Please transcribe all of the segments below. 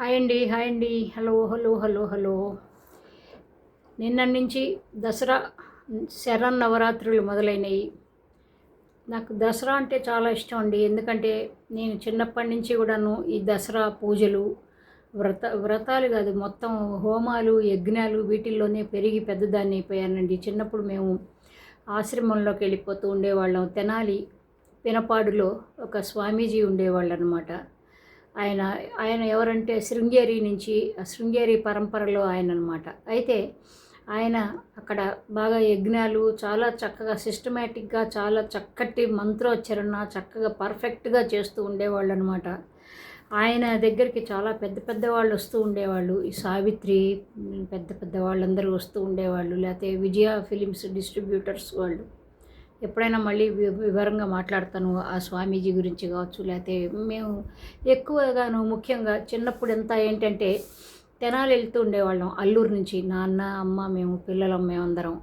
Hi అండి hi అండి. Hello hello hello hello. నిన్న నుంచి దసరా శరణ్ నవరాత్రులు మొదలైనవి నాకు దసరా అంటే చాలా ఇష్టం అండి. ఎందుకంటే నేను చిన్నప్పటి నుంచి కూడాను ఈ దసరా పూజలు వ్రత వ్రతాలు కాదు మొత్తం హోమాలు యజ్ఞాలు వీటిల్లోనే పెరిగి పెద్దదాన్ని అయిపోయానండి. చిన్నప్పుడు మేము ఆశ్రమంలోకి వెళ్ళిపోతూ ఉండేవాళ్ళం. తెనాలి పినపాడులో ఒక స్వామీజీ ఉండేవాళ్ళు అనమాట ఆయన ఆయన ఎవరంటే శృంగేరి నుంచి ఆ శృంగేరి పరంపరలో ఆయన అనమాట అయితే ఆయన అక్కడ బాగా యజ్ఞాలు చాలా చక్కగా సిస్టమేటిక్గా చాలా చక్కటి మంత్రోచ్చరణ చక్కగా పర్ఫెక్ట్గా చేస్తూ ఉండేవాళ్ళు అనమాట ఆయన దగ్గరికి చాలా పెద్ద పెద్ద వాళ్ళు వస్తూ ఉండేవాళ్ళు. ఈ సావిత్రి పెద్ద పెద్ద వాళ్ళందరూ వస్తూ ఉండేవాళ్ళు. లేకపోతే విజయ ఫిలిమ్స్ డిస్ట్రిబ్యూటర్స్ వాళ్ళు. ఎప్పుడైనా మళ్ళీ వి- వివరంగా మాట్లాడతాను. ఆ స్వామీజీ గురించి కావచ్చు లేకపోతే మేము ఎక్కువగాను ముఖ్యంగా చిన్నప్పుడు ఎంత ఏంటంటే తెనాలి వెళ్తూ ఉండేవాళ్ళం అల్లూరు నుంచి. నాన్న అమ్మ మేము పిల్లలం మేమందరం.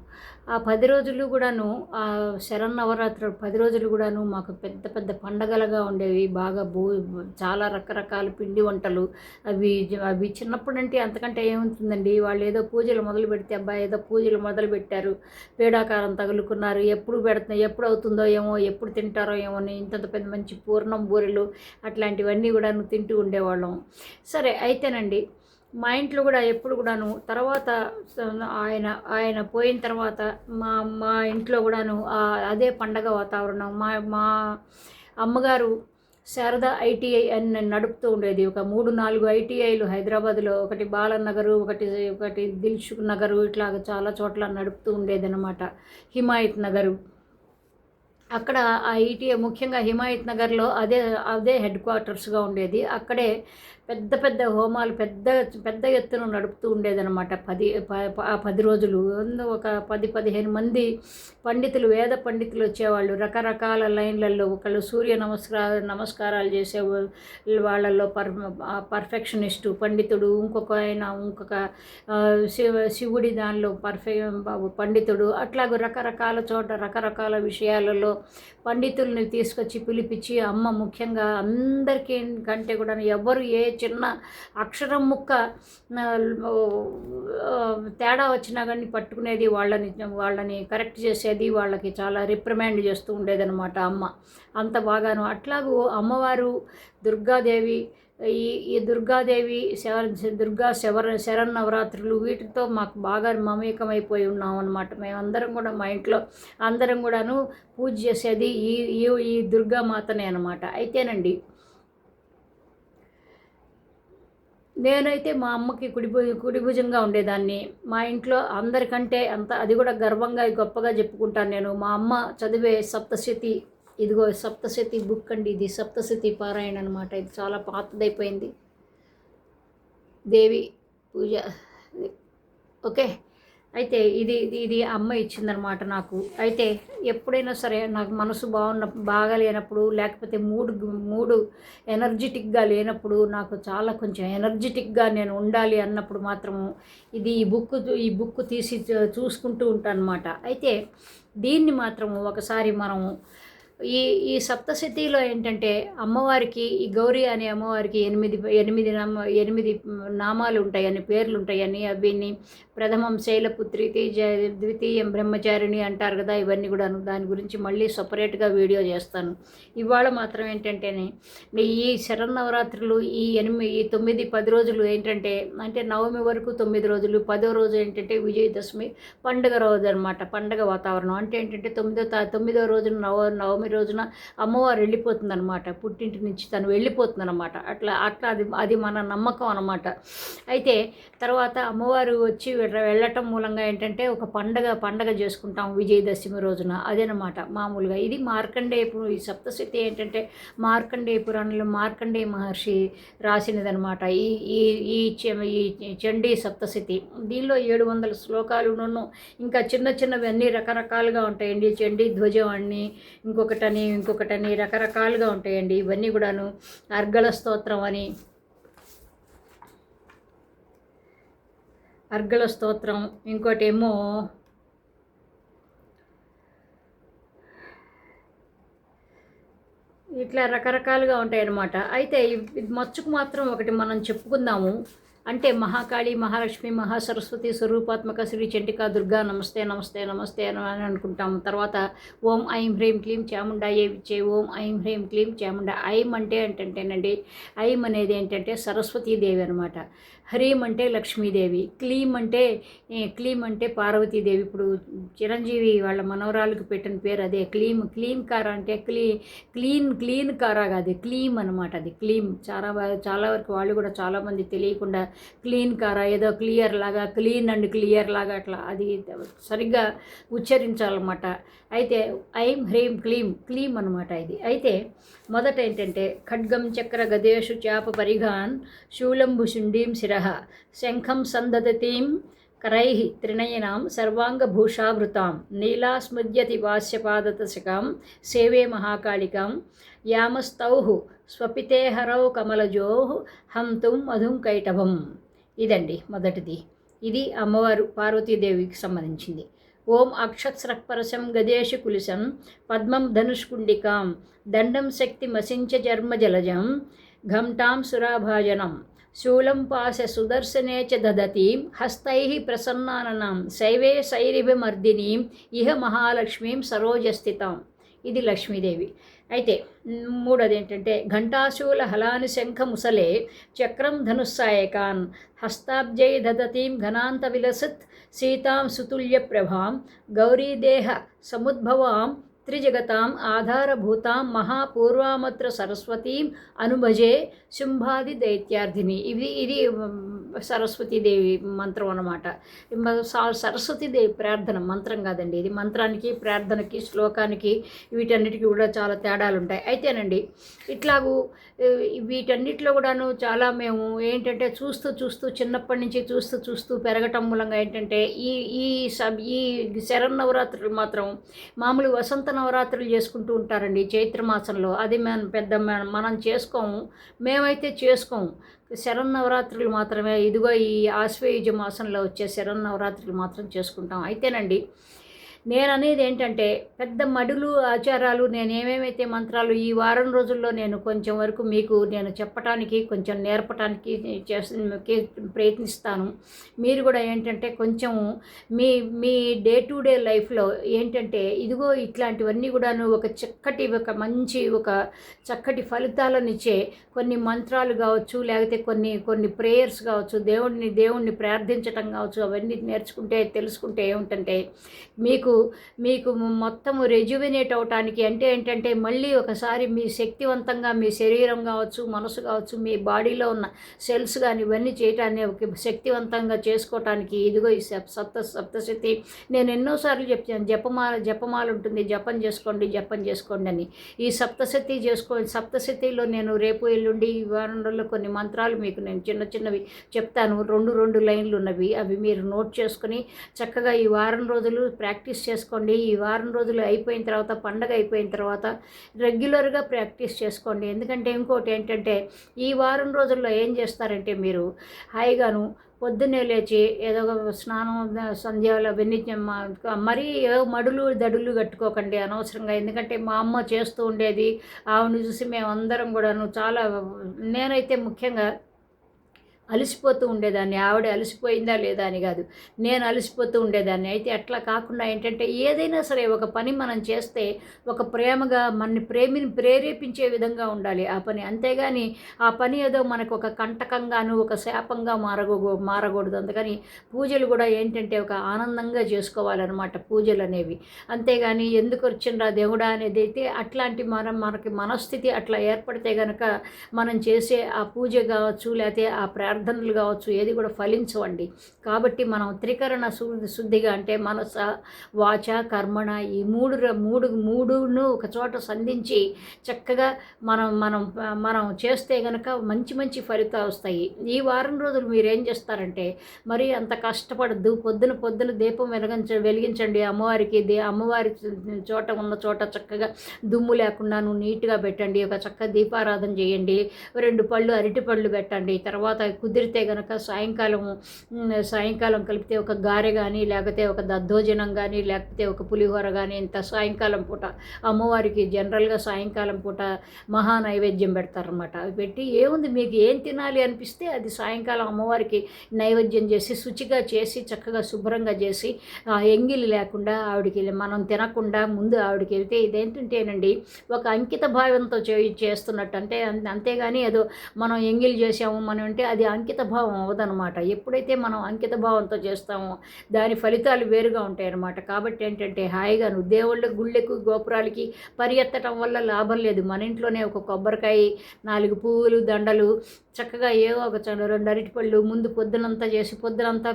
ఆ పది రోజులు కూడాను ఆ శరన్నవరాత్రి పది రోజులు కూడాను మాకు పెద్ద పెద్ద పండగలుగా ఉండేవి. బాగా భూ చాలా రకరకాల పిండి వంటలు. అవి అవి చిన్నప్పుడంటే అంతకంటే ఏముంటుందండి? వాళ్ళు ఏదో పూజలు మొదలు పెడితే అబ్బాయి ఏదో పూజలు మొదలు పెట్టారు. పీడాకారం తగులుకున్నారు. ఎప్పుడు పెడుతున్నా ఎప్పుడు అవుతుందో ఏమో ఎప్పుడు తింటారో ఏమో అని ఇంతంత పెద్ద మంచి పూర్ణం బూరెలు అట్లాంటివన్నీ కూడాను తింటూ ఉండేవాళ్ళం. సరే అయితేనండి మా ఇంట్లో కూడా ఎప్పుడు కూడాను తర్వాత ఆయన ఆయన పోయిన తర్వాత మా మా ఇంట్లో కూడాను అదే పండగ వాతావరణం. మా మా అమ్మగారు శారద ఐటీఐ అని నేను నడుపుతూ ఉండేది. ఒక మూడు నాలుగు ఐటీఐలు హైదరాబాద్లో ఒకటి బాలనగరు ఒకటి ఒకటి దిల్షుక్ నగరు ఇట్లాగ చాలా చోట్ల నడుపుతూ ఉండేది అనమాట హిమాయత్ నగరు. అక్కడ ఆ ఐటీఐ ముఖ్యంగా హిమాయత్ నగర్లో అదే అదే హెడ్ క్వార్టర్స్గా ఉండేది. అక్కడే పెద్ద పెద్ద హోమాలు పెద్ద పెద్ద ఎత్తున నడుపుతూ ఉండేదన్నమాట. పది ప- పది రోజులు. ఒక పది పదిహేను మంది పండితులు వేద పండితులు వచ్చేవాళ్ళు. రకరకాల లైన్లలో ఒకళ్ళు సూర్య నమస్కార నమస్కారాలు చేసే వాళ్ళల్లో పర్ పర్ఫెక్షనిస్టు పండితుడు ఇంకొక ఆయన ఇంకొక శివ శివుడి దానిలో పర్ఫె పండితుడు. అట్లాగే రకరకాల చోట రకరకాల విషయాలలో పండితుల్ని తీసుకొచ్చి పిలిపించి అమ్మ ముఖ్యంగా అందరికీ కంటే కూడా ఎవరు ఏ చిన్న అక్షరం ముక్క తేడా వచ్చినా కానీ పట్టుకునేది వాళ్ళని వాళ్ళని కరెక్ట్ చేసేది వాళ్ళకి చాలా రిప్రమాండ్ చేస్తూ ఉండేదన్నమాట అమ్మ. అంత బాగాను. అట్లాగూ అమ్మవారు దుర్గాదేవి ఈ ఈ దుర్గాదేవి శవ దుర్గా శవర శరన్నవరాత్రులు వీటితో మాకు బాగా మమేకమైపోయి ఉన్నాం అనమాట మేమందరం కూడా మా ఇంట్లో అందరం కూడాను పూజ చేసేది ఈ ఈ ఈ దుర్గామాతనే అనమాట అయితేనండి నేనైతే మా అమ్మకి కుడి భు కుడి భుజంగా ఉండేదాన్ని. మా ఇంట్లో అందరికంటే అంత అది కూడా గర్వంగా గొప్పగా చెప్పుకుంటాను నేను. మా అమ్మ చదివే సప్తశతి ఇదిగో సప్తశతి బుక్ అండి ఇది. సప్తశతి పారాయణ అనమాట ఇది చాలా పాతదైపోయింది. దేవి పూజ ఓకే? అయితే ఇది ఇది అమ్మ ఇచ్చిందనమాట నాకు. అయితే ఎప్పుడైనా సరే నాకు మనసు బాగున్న బాగాలేనప్పుడు లేకపోతే మూడు మూడు ఎనర్జెటిక్గా లేనప్పుడు నాకు చాలా కొంచెం ఎనర్జెటిక్గా నేను ఉండాలి అన్నప్పుడు మాత్రము ఇది ఈ బుక్ ఈ బుక్ తీసి చూసుకుంటూ ఉంటాను అనమాట అయితే దీన్ని మాత్రము ఒకసారి మనము ఈ ఈ సప్తశతిలో ఏంటంటే అమ్మవారికి ఈ గౌరీ అనే అమ్మవారికి ఎనిమిది ఎనిమిది నామ ఎనిమిది నామాలు ఉంటాయని పేర్లు ఉంటాయని అవిని ప్రథమం శైలపుత్రి తేజ ద్వితీయం బ్రహ్మచారిణి అంటారు కదా ఇవన్నీ కూడా దాని గురించి మళ్ళీ సపరేట్గా వీడియో చేస్తాను. ఇవాళ మాత్రం ఏంటంటేనే ఈ శరన్నవరాత్రులు ఈ ఎనిమిది ఈ తొమ్మిది పది రోజులు ఏంటంటే అంటే నవమి వరకు తొమ్మిది రోజులు పదో రోజు ఏంటంటే విజయదశమి పండుగ రోజు అనమాట పండుగ వాతావరణం. అంటే ఏంటంటే తొమ్మిదో తొమ్మిదో రోజున నవ నవమి రోజున అమ్మవారు వెళ్ళిపోతుంది అనమాట పుట్టింటి నుంచి తను వెళ్ళిపోతుంది అనమాట అట్లా అట్లా అది అది మన నమ్మకం అనమాట అయితే తర్వాత అమ్మవారు వచ్చి వెళ్ళటం మూలంగా ఏంటంటే ఒక పండగ పండగ చేసుకుంటాం విజయదశమి రోజున. అదేనమాట మామూలుగా. ఇది మార్కండేయపు ఈ సప్తశతి ఏంటంటే మార్కండేయ పురాణంలో మార్కండేయ మహర్షి రాసినదనమాట ఈ ఈ ఈ ఈ చండీ సప్తశతి. దీనిలో ఏడు వందల శ్లోకాలును ఇంకా చిన్న చిన్నవి అన్నీ రకరకాలుగా ఉంటాయండి. చండీ ధ్వజం అని ఇంకొకటని ఇంకొకటని రకరకాలుగా ఉంటాయండి. ఇవన్నీ కూడాను అర్గళ స్తోత్రం అని. అర్గళ స్తోత్రం. ఇంకోటేమో ఇట్లా రకరకాలుగా ఉంటాయన్నమాట. అయితే ఇది మచ్చుకు మాత్రం ఒకటి మనం చెప్పుకుందాము. అంటే మహాకాళి మహాలక్ష్మి మహాసరస్వతి స్వరూపాత్మక శ్రీ చండికా దుర్గా నమస్తే నమస్తే నమస్తే అని అనుకుంటాం తర్వాత ఓం ఐం హ్రీం క్లీం చాముండాయే విచ్చే ఓం ఐం హ్రీం క్లీం చాముండా. ఐం అంటే ఏంటంటేనండి ఐం అనేది ఏంటంటే సరస్వతీదేవి అనమాట హ్రీం అంటే లక్ష్మీదేవి క్లీం అంటే క్లీం అంటే పార్వతీదేవి. ఇప్పుడు చిరంజీవి వాళ్ళ మనవరాలకు పెట్టిన పేరు అదే క్లీం క్లీం కార అంటే క్లీ క్లీన్ క్లీన్ కారా కాదు క్లీమ్ అనమాట అది క్లీమ్ చాలా చాలా వరకు వాళ్ళు కూడా చాలామంది తెలియకుండా క్లీన్ కారా ఏదో క్లియర్ లాగా క్లీన్ అండ్ క్లియర్ లాగా అట్లా అది సరిగ్గా ఉచ్చరించాలన్నమాట. అయితే ఐం హ్రీం క్లీం క్లీం అనమాట ఇది. అయితే మొదట ఏంటంటే ఖడ్గం చక్ర గదేషు చాప పరిఘాన్ శూలంబు శుండీం శిరః శంఖం సందదతీం కరై త్రినయనాం సర్వాంగభూషావృతాం నీలాస్మృద్యతి వాస్యపాదతశకాం సేవే మహాకాళికాం యామస్తౌః స్వపితేహరౌ కమలజో హంతుం మధుం కైటభం. ఇదండి మొదటిది. ఇది అమ్మవారు పార్వతీదేవికి సంబంధించింది. ఓం అక్షత్స్రక్పరశం గదేషు కులిశం పద్మం ధనుష్కుండికాం దండం శక్తి మసించ జర్మ జలజం ఘంటాం సురాభాజనం శూలం పాశ సుదర్శనే చ దదతీం హస్తై ప్రసన్నాననాం శైవే శైరిభిమర్దినీం ఇహ మహాలక్ష్మీం సరోజస్థితాం. ఇది లక్ష్మీదేవి. అయితే మ్, మూడోది ఏంటంటే ఘంటాశూల హలాని శంఖ ముసలే చక్రం ధనుస్సాయకాన్ హస్తాబ్జై దదతీం ఘనాంత విలసత్ సీతాం సుతుల్య ప్రభాం గౌరీదేహ సముద్భవాం త్రిజగతాం ఆధారభూతాం మహాపూర్వామత్ర సరస్వతీం అనుభజే శుంభాది దైత్యార్థిని ఇది ఇది సరస్వతీదేవి మంత్రం అన్నమాట. సరస్వతీదేవి ప్రార్థన మంత్రం కాదండి. ఇది మంత్రానికి ప్రార్థనకి శ్లోకానికి వీటన్నిటికీ కూడా చాలా తేడాలు ఉంటాయి. అయితేనండి ఇట్లాగూ వీటన్నిటిలో కూడాను చాలా మేము ఏంటంటే చూస్తూ చూస్తూ చిన్నప్పటి నుంచి చూస్తూ చూస్తూ పెరగటం మూలంగా ఏంటంటే ఈ ఈ సబ్ ఈ శరన్నవరాత్రులు మాత్రం మామూలు వసంత నవరాత్రులు చేసుకుంటూ ఉంటారండి చైత్ర మాసంలో అది మనం పెద్ద మనం చేసుకోము. మేమైతే చేసుకోము. శరన్నవరాత్రులు మాత్రమే. ఇదిగో ఈ ఆశ్వయుజ మాసంలో వచ్చే శరన్నవరాత్రులు మాత్రం చేసుకుంటాం. అయితేనండి నేను అనేది ఏంటంటే పెద్ద మడులు ఆచారాలు నేను ఏమేమైతే మంత్రాలు ఈ వారం రోజుల్లో నేను కొంచెం వరకు మీకు నేను చెప్పటానికి కొంచెం నేర్పటానికి చేసి ప్రయత్నిస్తాను. మీరు కూడా ఏంటంటే కొంచెం మీ మీ డే టు డే లైఫ్లో ఏంటంటే ఇదిగో ఇట్లాంటివన్నీ కూడాను ఒక చక్కటి ఒక మంచి ఒక చక్కటి ఫలితాలను ఇచ్చే కొన్ని మంత్రాలు కావచ్చు లేకపోతే కొన్ని కొన్ని ప్రేయర్స్ కావచ్చు దేవుడిని దేవుణ్ణి ప్రార్థించటం కావచ్చు అవన్నీ నేర్చుకుంటే తెలుసుకుంటే ఏమిటంటే మీకు మీకు మొత్తము రెజ్యువినేట్ అవటానికి అంటే ఏంటంటే మళ్ళీ ఒకసారి మీ శక్తివంతంగా మీ శరీరం కావచ్చు మనసు కావచ్చు మీ బాడీలో ఉన్న సెల్స్ కానీ ఇవన్నీ చేయటాన్ని ఒక శక్తివంతంగా చేసుకోవటానికి ఇదిగో ఈ సప్- సప్త సప్తశతి. నేను ఎన్నోసార్లు చెప్తాను జపమాల జపమాల ఉంటుంది జపం చేసుకోండి జపం చేసుకోండి అని. ఈ సప్తశతి చేసుకో సప్తశతిలో నేను రేపు ఎల్లుండి ఈ వారం కొన్ని మంత్రాలు మీకు నేను చిన్న చిన్నవి చెప్తాను. రెండు రెండు లైన్లు ఉన్నవి అవి మీరు నోట్ చేసుకుని చక్కగా ఈ వారం రోజులు ప్రాక్టీస్ చేసుకోండి. ఈ వారం రోజులు అయిపోయిన తర్వాత పండగ అయిపోయిన తర్వాత రెగ్యులర్గా ప్రాక్టీస్ చేసుకోండి. ఎందుకంటే ఇంకోటి ఏంటంటే ఈ వారం రోజుల్లో ఏం చేస్తారంటే మీరు హాయిగాను పొద్దున్నే లేచి ఏదో ఒక స్నానం సంధ్యాలు అవన్నీ మరీ ఏదో మడులు దడులు కట్టుకోకండి అనవసరంగా. ఎందుకంటే మా అమ్మ చేస్తూ ఉండేది. ఆవిడని చూసి మేమందరం కూడాను చాలా నేనైతే ముఖ్యంగా అలసిపోతూ ఉండేదాన్ని. ఆవిడ అలసిపోయిందా లేదా అని కాదు. నేను అలసిపోతూ ఉండేదాన్ని. అయితే అట్లా కాకుండా ఏంటంటే ఏదైనా సరే ఒక పని మనం చేస్తే ఒక ప్రేమగా మన ప్రేమిని ప్రేరేపించే విధంగా ఉండాలి ఆ పని. అంతేగాని ఆ పని ఏదో మనకు ఒక కంటకంగాను ఒక శాపంగా మారగో మారకూడదు. అందుకని పూజలు కూడా ఏంటంటే ఒక ఆనందంగా చేసుకోవాలన్నమాట పూజలు అనేవి. అంతేగాని ఎందుకు వచ్చిండ్రా దేవుడా అనేది అయితే అట్లాంటి మనం మనకి మనస్థితి అట్లా ఏర్పడితే కనుక మనం చేసే ఆ పూజ కావచ్చు లేకపోతే ఆ ప్రార్థనలు కావచ్చు ఏది కూడా ఫలించవండి. కాబట్టి మనం త్రికరణ శుద్ధిగా అంటే మనస వాచ కర్మణ ఈ మూడు మూడు మూడును ఒక చోట సంధించి చక్కగా మనం మనం మనం చేస్తే గనక మంచి మంచి ఫలితాలు వస్తాయి. ఈ వారం రోజులు మీరేం చేస్తారంటే మరి అంత కష్టపడద్దు పొద్దున పొద్దున దీపం వెలిగించ వెలిగించండి అమ్మవారికి దే అమ్మవారి చోట ఉన్న చోట చక్కగా దుమ్ము లేకుండాను నీట్గా పెట్టండి ఒక చక్క దీపారాధన చేయండి రెండు పళ్ళు అరటి పళ్ళు పెట్టండి తర్వాత కుదిరితే గనక సాయంకాలం సాయంకాలం కలిపితే ఒక గారె కానీ లేకపోతే ఒక దద్దోజనం కానీ లేకపోతే ఒక పులిహోర కానీ ఇంత సాయంకాలం పూట అమ్మవారికి జనరల్గా సాయంకాలం పూట మహా నైవేద్యం పెడతారనమాట అవి పెట్టి ఏముంది మీకు ఏం తినాలి అనిపిస్తే అది సాయంకాలం అమ్మవారికి నైవేద్యం చేసి శుచిగా చేసి చక్కగా శుభ్రంగా చేసి ఎంగిలి లేకుండా ఆవిడికి మనం తినకుండా ముందు ఆవిడకి వెళ్తే ఇదేంటంటేనండి ఒక అంకిత భావంతో చే చేస్తున్నట్టు. అంటే అంతేగాని ఏదో మనం ఎంగిలి చేసాము మనం అంటే అది అంకిత భావం అవ్వదనమాట ఎప్పుడైతే మనం అంకిత భావంతో చేస్తామో దాని ఫలితాలు వేరుగా ఉంటాయన్నమాట. కాబట్టి ఏంటంటే హాయిగా నువ్వు దేవుళ్ళ గుళ్ళకు గోపురాలకి పరిగెత్తటం వల్ల లాభం లేదు. మన ఇంట్లోనే ఒక కొబ్బరికాయ నాలుగు పువ్వులు దండలు చక్కగా ఏవో ఒక రెండు అరటిపళ్ళు ముందు పొద్దునంతా చేసి పొద్దునంతా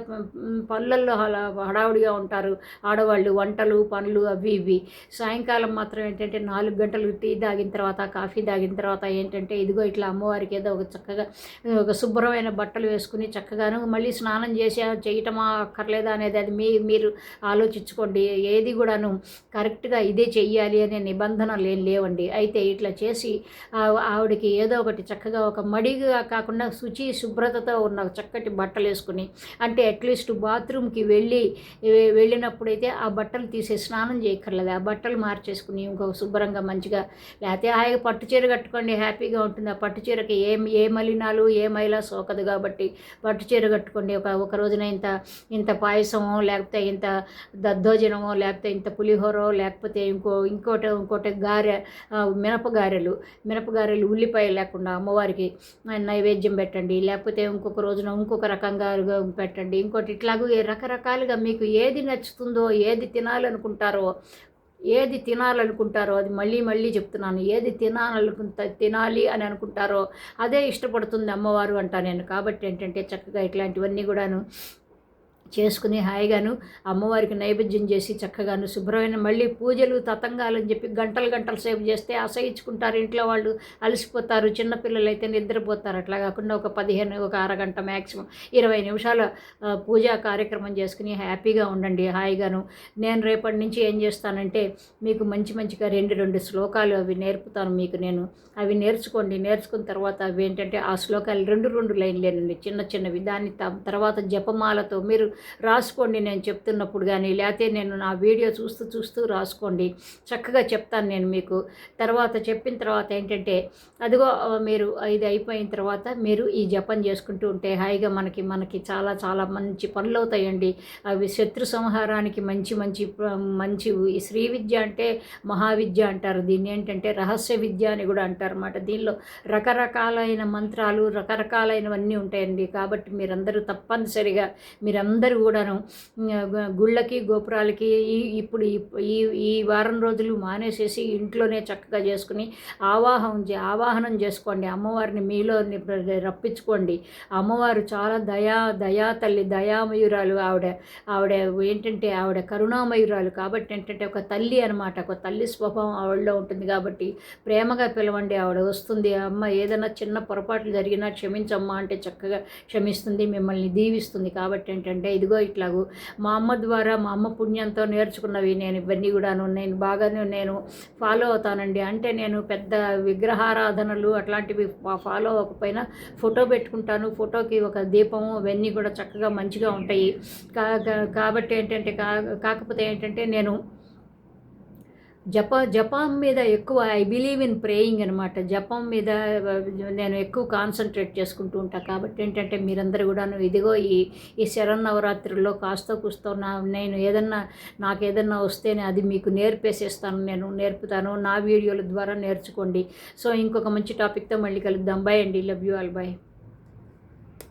పళ్ళల్లో హలా హడావుడిగా ఉంటారు ఆడవాళ్ళు వంటలు పనులు అవి ఇవి. సాయంకాలం మాత్రం ఏంటంటే నాలుగు గంటలు టీ తాగిన తర్వాత కాఫీ తాగిన తర్వాత ఏంటంటే ఇదిగో ఇట్లా అమ్మవారికి ఏదో ఒక చక్కగా ఒక శుభ్రమైన బట్టలు వేసుకుని చక్కగాను మళ్ళీ స్నానం చేసి చేయటమా అక్కర్లేదా అనేది అది మీ మీరు ఆలోచించుకోండి. ఏది కూడాను కరెక్ట్గా ఇదే చెయ్యాలి అనే నిబంధనలు ఏం లేవండి. అయితే ఇట్లా చేసి ఆవిడకి ఏదో ఒకటి చక్కగా ఒక మడిగా కాకుండా శుచి శుభ్రతతో ఉన్న చక్కటి బట్టలు వేసుకుని అంటే అట్లీస్ట్ బాత్రూమ్కి వెళ్ళి వెళ్ళినప్పుడైతే ఆ బట్టలు తీసే స్నానం చేయక్కర్లేదు. ఆ బట్టలు మార్చేసుకుని ఇంకొక శుభ్రంగా మంచిగా లేకపోతే హాయిగా పట్టు చీర కట్టుకోండి హ్యాపీగా ఉంటుంది. ఆ పట్టు చీరకి ఏ ఏ మలినాలు ఏ మైలా సోకదు కాబట్టి పట్టు చీర కట్టుకోండి. ఒక ఒక రోజున ఇంత ఇంత పాయసమో లేకపోతే ఇంత దద్దోజనమో లేకపోతే ఇంత పులిహోరో లేకపోతే ఇంకో ఇంకోటి ఇంకోటి గారె మినపగారెలు మినపగారెలు ఉల్లిపాయ లేకుండా అమ్మవారికి నైవేద్యం పెట్టండి లేకపోతే ఇంకొక రోజున ఇంకొక రకంగా పెట్టండి. ఇంకోటి ఇట్లాగూ రకరకాలుగా మీకు ఏది నచ్చుతుందో ఏది తినాలనుకుంటారో ఏది తినాలనుకుంటారో అది మళ్ళీ మళ్ళీ చెప్తున్నాను ఏది తినాలనుకుంటా తినాలి అని అనుకుంటారో అదే ఇష్టపడుతుంది అమ్మవారు అంటా నేను. కాబట్టి ఏంటంటే చక్కగా ఇట్లాంటివన్నీ కూడాను చేసుకుని హాయిగాను అమ్మవారికి నైవేద్యం చేసి చక్కగాను శుభ్రమైన మళ్ళీ పూజలు తతంగాలని చెప్పి గంటలు గంటలు సేపు చేస్తే అసహించుకుంటారు. ఇంట్లో వాళ్ళు అలసిపోతారు చిన్నపిల్లలు అయితే నిద్రపోతారు. అట్లా కాకుండా ఒక పదిహేను ఒక అరగంట మ్యాక్సిమం ఇరవై నిమిషాల పూజా కార్యక్రమం చేసుకుని హ్యాపీగా ఉండండి. హాయిగాను నేను రేపటి నుంచి ఏం చేస్తానంటే మీకు మంచి మంచిగా రెండు రెండు శ్లోకాలు అవి నేర్పుతాను మీకు నేను. అవి నేర్చుకోండి. నేర్చుకున్న తర్వాత అవి ఏంటంటే ఆ శ్లోకాలు రెండు రెండు లైన్లేనండి చిన్న చిన్నవి దాన్ని త- తర్వాత జపమాలతో మీరు రాసుకోండి నేను చెప్తున్నప్పుడు కానీ లేకపోతే నేను నా వీడియో చూస్తూ చూస్తూ రాసుకోండి. చక్కగా చెప్తాను నేను మీకు. తర్వాత చెప్పిన తర్వాత ఏంటంటే అదిగో మీరు ఇది అయిపోయిన తర్వాత మీరు ఈ జపం చేసుకుంటూ ఉంటే హాయిగా మనకి మనకి చాలా చాలా మంచి పనులు అవుతాయండి. అవి శత్రు సంహారానికి మంచి మంచి మంచి ఈ శ్రీ విద్య అంటే మహావిద్య అంటారు. దీన్ని ఏంటంటే రహస్య విద్య అని కూడా అంటారు అన్నమాట దీనిలో రకరకాలైన మంత్రాలు రకరకాలైనవన్నీ ఉంటాయండి. కాబట్టి మీరందరూ తప్పనిసరిగా మీరందరూ కూడాను గుళ్ళకి గోపురాలకి ఈ ఇప్పుడు ఈ- ఈ వారం రోజులు మానేసేసి ఇంట్లోనే చక్కగా చేసుకుని ఆవాహం చే ఆవాహనం చేసుకోండి. అమ్మవారిని మీలో రప్పించుకోండి. అమ్మవారు చాలా దయా దయా తల్లి దయామయురాలు ఆవిడ ఆవిడ ఏంటంటే ఆవిడ కరుణామయురాలు కాబట్టి ఏంటంటే ఒక తల్లి అనమాట ఒక తల్లి స్వభావం ఆవిడలో ఉంటుంది కాబట్టి ప్రేమగా పిలవండి ఆవిడ వస్తుంది. అమ్మ ఏదైనా చిన్న పొరపాట్లు జరిగినా క్షమించమ్మా అంటే చక్కగా క్షమిస్తుంది మిమ్మల్ని దీవిస్తుంది. కాబట్టి ఏంటంటే ఇదిగో ఇట్లాగూ. మా అమ్మ ద్వారా మా అమ్మ పుణ్యంతో నేర్చుకున్నవి నేను ఇవన్నీ కూడాను. నేను బాగానే నేను ఫాలో అవుతానండి. అంటే నేను పెద్ద విగ్రహారాధనలు అట్లాంటివి ఫాలో అవ్వకపోయినా ఫోటో పెట్టుకుంటాను. ఫోటోకి ఒక దీపము అవన్నీ కూడా చక్కగా మంచిగా ఉంటాయి. కా- కాబట్టి ఏంటంటే కా కాకపోతే ఏంటంటే నేను జప జపం మీద ఎక్కువ ఐ బిలీవ్ ఇన్ ప్రేయింగ్ అనమాట జపం మీద నేను ఎక్కువ కాన్సన్ట్రేట్ చేసుకుంటూ ఉంటాను కాబట్టి ఏంటంటే మీరందరూ కూడాను ఇదిగో ఈ ఈ శరన్నవరాత్రుల్లో కాస్త కూస్తో నా నేను ఏదన్నా నాకు ఏదన్నా వస్తేనే అది మీకు నేర్పేసేస్తాను. నేను నేర్పుతాను. నా వీడియోల ద్వారా నేర్చుకోండి. సో ఇంకొక మంచి టాపిక్తో మళ్ళీ కలుద్దాం. బాయ్ అండి. Love you all bye